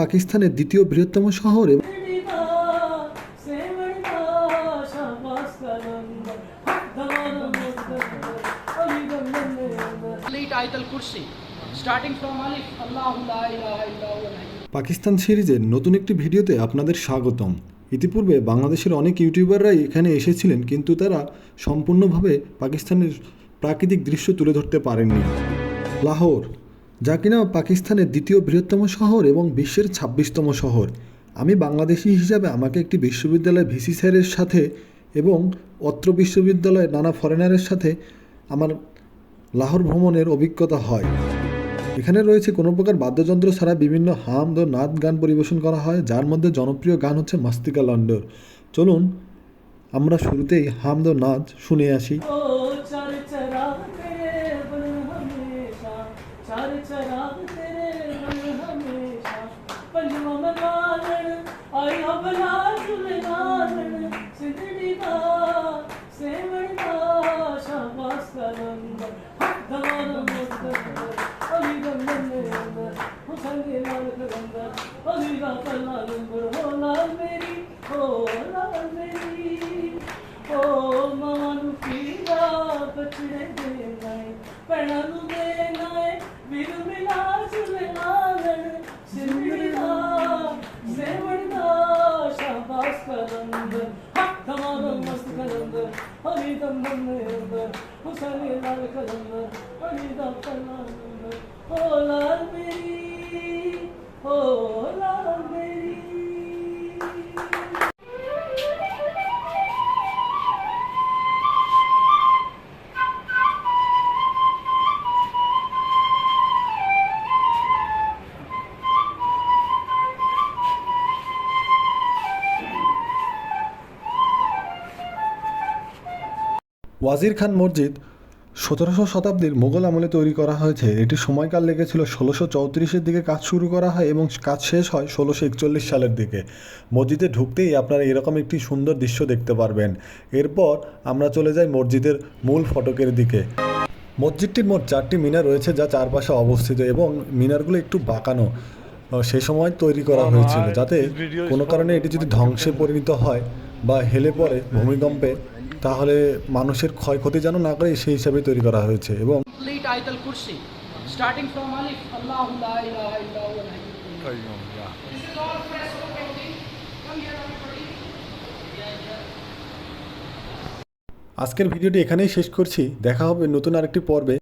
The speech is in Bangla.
পাকিস্তানের দ্বিতীয় বৃহত্তম শহর. পাকিস্তান সিরিজের নতুন একটি ভিডিওতে আপনাদের স্বাগতম। ইতিপূর্বে বাংলাদেশের অনেক ইউটিউবাররাই এখানে এসেছিলেন কিন্তু তারা সম্পূর্ণভাবে পাকিস্তানের প্রাকৃতিক দৃশ্য তুলে ধরতে পারেননি। লাহোর যা কিনা পাকিস্তানের দ্বিতীয় বৃহত্তম শহর এবং বিশ্বের ছাব্বিশতম শহর। আমি বাংলাদেশি হিসাবে আমাকে একটি বিশ্ববিদ্যালয়ের ভিসি স্যারের সাথে এবং অত্র বিশ্ববিদ্যালয়ের নানা ফরেনারের সাথে আমার লাহোর ভ্রমণের অভিজ্ঞতা হয়। এখানে রয়েছে কোনো প্রকার বাদ্যযন্ত্র ছাড়া বিভিন্ন হামদ ও নাচ গান পরিবেশন করা হয়, যার মধ্যে জনপ্রিয় গান হচ্ছে মাস্তিকা লন্ডর চলুন, আমরা শুরুতেই হামদ ও নাচ শুনে আসি। पर चराग तेरे रंग हमेशा पंजो में मानण आई हबलाज में नानण सिंधड़ी दा सेवण दा शाबाश करंग दवान मुस्तफा अली गंगन में अंदर हुसैन के लाल करंग अली का कला नंबर हो लाल मेरी हो लाल मेरी ओ मानु की दा बचड़े ıslanındı Hak damarım nasıl kanındı Ali'den bınlıyıldı Bu seneler kanındı Ali'den kanındı Olar beni Oh Wazir খান মসজিদ সতেরোশো শতাব্দীর মোগল আমলে তৈরি করা হয়েছে। এটি সময়কাল লেগেছিল ষোলোশো চৌত্রিশের দিকে কাজ শুরু করা হয় এবং কাজ শেষ হয় ষোলোশো একচল্লিশ সালের দিকে। মসজিদে ঢুকতেই আপনারা এরকম একটি সুন্দর দৃশ্য দেখতে পারবেন। এরপর আমরা চলে যাই মসজিদের মূল ফটকের দিকে। মসজিদটির মোট চারটি মিনার রয়েছে যা চারপাশে অবস্থিত এবং মিনারগুলো একটু বাঁকানো সে সময় তৈরি করা হয়েছিল যাতে কোনো কারণে এটি যদি ধ্বংসে পরিণত হয় বা হেলে পড়ে ভূমিকম্পে তাহলে মানুষের ক্ষয়ক্ষতি যেন না করে সেই হিসাবে তৈরি করা হয়েছে এবং আজকের ভিডিওটি এখানেই শেষ করছি। দেখা হবে নতুন আরেকটি পর্বে।